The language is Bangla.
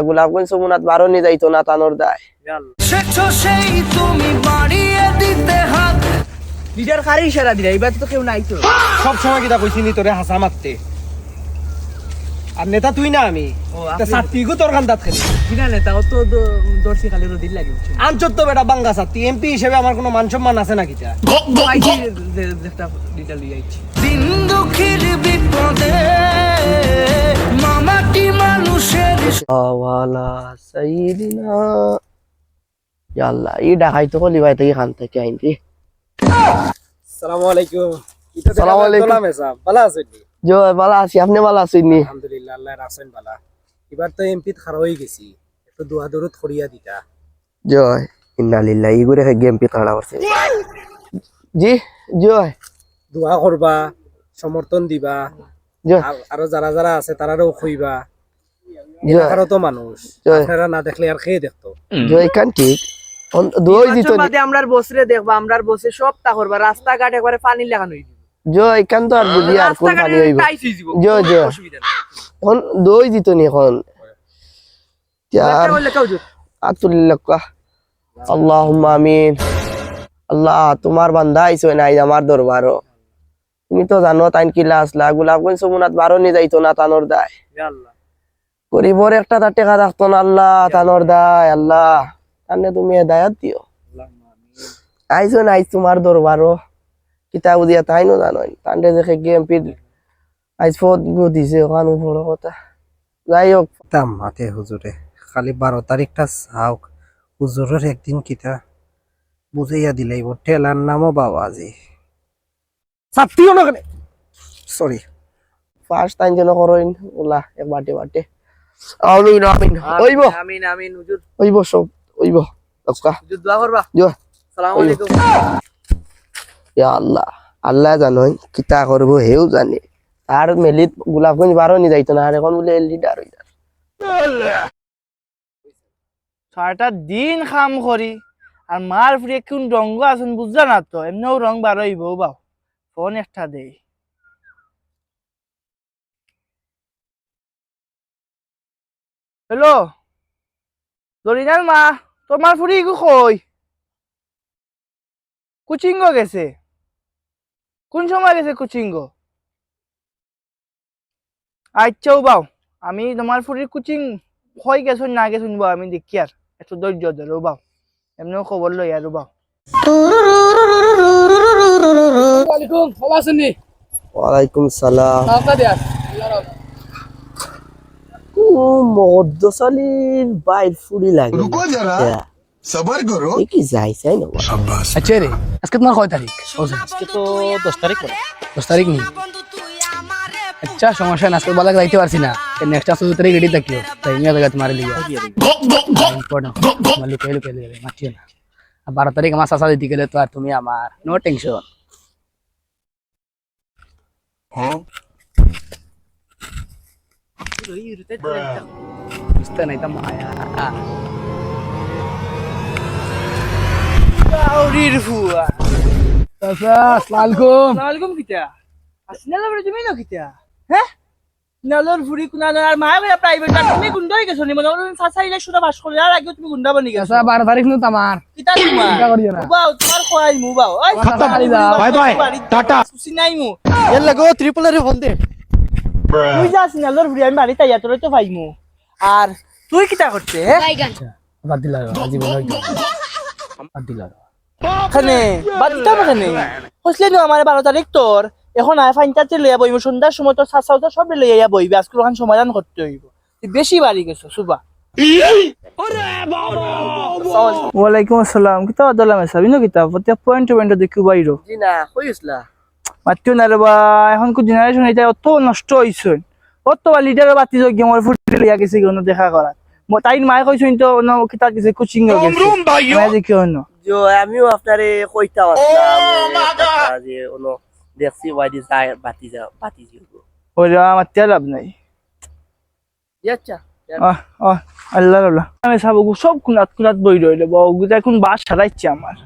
গোলাপগঞ্জ সমুনাথ বারো নিয়ে যাইতো না তানোর দায়। লিডার খারি ইশারা দিলা এবার তো কেউ নাই তো। সব সময় কইছি নি তোরে হাসা মারতে? আর নেতা তুই না আমি। তা তোর কান্দাত খেলি। কিনা নেতা ও তো দর্শি খালি রোদির লাগে আনচর তো বেটা বাঙ্গা সাত্তি এমপি হিসেবে আমার কোনো মান সম্মান আছে না কিতা আইছি। একটা লিডার লিয়ে সাইদিনা আল্লাহ এই ডাকাই তো কলি ভাই থেকে খান থেকে আইনতি আসসালামু আলাইকুম আসসালামু আলাইকুম। ভালো আছেন নি? ভালো আছি। আপনি ভালো আছেন আলহামদুলিল্লাহ আল্লাহ রাখছেন ভালা এবার তো এমপি খার হয়ে গেছি। একটু দোয়া দরুদ খড়িয়া দিতা। জয়। ইন্না লিল্লাহ ই করে গেম পি খাড়া করছে। জি জয়। দোয়া করবা সমর্থন দিবা। আর- যারা যারা আছে তারারও কইবা জয় এলাকারও তো মানুষ। জয়। আপনারা না দেখলে আর খেয়ে দেখতো। জয় কান ঠিক অন- দিত আমরার বসরে দেখবা আমরার বসে সব তা করবা রাস্তাঘাট একবারে পানি লাগানো হইব জয় তো আর বুঝি আর কোন পানি হইব। টাইস যাব জয়, জয়। অসুবিধা নাই। এখন দই দিত নি এখন। আর এটা হইলে কাউ জোর। আতুল্লাহ আল্লাহুম্মা আমিন। আল্লাহ তোমার বান্দা আইছো নাই আমার দরবারও। তুমি তো জানো তাইন কিলা আসলা গোলাপগঞ্জ সমুনাথ বারো নিয়ে যাইতো না তানোর দায়। আল্লাহ। গরিবর একটা তার টেকা থাকতো না আল্লাহ তানোর দায় আল্লাহ। তানে তুমি হেদায়াত দিও। আইছো নাই তোমার দরবারও। কিতাব দিয়া তাইনো জানো তান্ডে দেখে গেম পি আইস ফত গো দিছে ওখানে বড় কথা। যাই হোক। দাম মাতে হুজুরে খালি বারো তারিখটা চাওক। হুজুরের একদিন কিতা বুঝাইয়া দিলাইব ঠেলার নামও বাবাজি ছাত্রীও না সরি ফার্স্ট টাইম যেন করইন ওলা এক বাটে বাটে। আমিন আমিন। ওইব। আমিন আমিন হুজুর। ওইব সব ওইব। লক্কা হুজুর দোয়া করবা। জয় সালাম ওইব। আলাইকুম। ইয়া আল্লাহ আল্লাহ জানোই কিতা করব হেও জানে। আর মেলিত গোলাপগঞ্জ বারো নি যাইতো না আর এখন বলে লিডার হই যার সারাটা দিন কাম করি আর মার ফিরে কোন রঙ আছেন বুঝছা না তো এমনিও রং বারইব বাও। ফোন একটা দেই। হ্যালো দরিনার মা তোমার ফুরি কই কুচিঙ্গ গেছে। কোন সময় গেছে কুচিঙ্গ আচ্ছাও বাও আমি তোমার ফুরির কুচিং হয় গেছুন না গেছুন বাও আমি দেখি আর একটু ধৈর্য ধরো বাও এমনিও খবর লই আর বাও ওয়ালাইকুম ভালো আছেন নি ওয়ালাইকুম সালাম ও মদ্দসালির বাইর ফুড়ি লাগে। রুকো যারা হ্যাঁ। আচ্ছা, আজকে তোমার কয় তারিখ? আজকে তো দশ তারিখ পরে। দশ আচ্ছা, সমস্যা না আজকে বেলা না। নেক্সট আসো দু তারিখ রেডি থাকিও। তাই নিয়ে যাবে তোমার লিগে। লুকে লুকে যাবে মাতিও না। বারো তারিখ আমার তুমি আমার নো টেনশন বুঝতে নাই তো মায়া আউরির ফুয়া চাচা আসসালামু আলাইকুম কিতা? আসিনা লাবরে তুমি না কিতা? হ্যাঁ নালর ফুরি কুনা আর মায়া বেয়া প্রাইভেট তুমি গুন্ডা হয়ে গেছো নি মনে করো সাসাইলে সুদা বাস করে আর আগে তুমি গুন্ডা বানি গেছো চাচা বারো তারিখ নো তোমার কিতা তোমার চিন্তা করিও না বাও তোমার খোয়াই মু বাও ওই খতম। Bye bye, tata. সুসি নাই মু এর লাগো ত্রিপুলারে ফোন দে তুই যা সিনালর ফুরি আমি বাড়ি তাই তোর তো পাইমু আর তুই কিতা করতে হ্যাঁ? বাদ দিলা জীবন বাদ দিলা খানে বাদিতাম খানে হসলে নো আমার বারো তারিখ তোর। এখন আয় ফাইনটাতে লইয়া বইব সন্ধ্যার সময় তোর সাত সাউটা সব লইয়া বইবে আজকে ওখান সমাধান করতে হইব। তুই বেশি বাড়ি গেছো সুবা। ওয়ালাইকুম আসসালাম কিতা আদলা মেসাবি ন কিতা? প্রত্যেক পয়েন্ট পয়েন্ট দেখি বাইরো। জি না কইছলা মাতিও না রে বা এখন কো জেনারেশন এটা অত নষ্ট হইছে অত বা লিডারের বাতি যোগ্য মোর ফুটি লইয়া গেছে কোন দেখা করা মই মায়ে কইছেন তো ন কিতা গেছে কোচিং আমিও আপনারে কইতা ono দেখছি যায় বাতি যা বাতি জিও ওরা মাতিয়া লাভ নাই। আচ্ছা। আহ আহ আল্লাহ আল্লাহ। আমি সব সব কুনাত কুনাত বই রইলে বউ এখন বাস সারাইছে আমার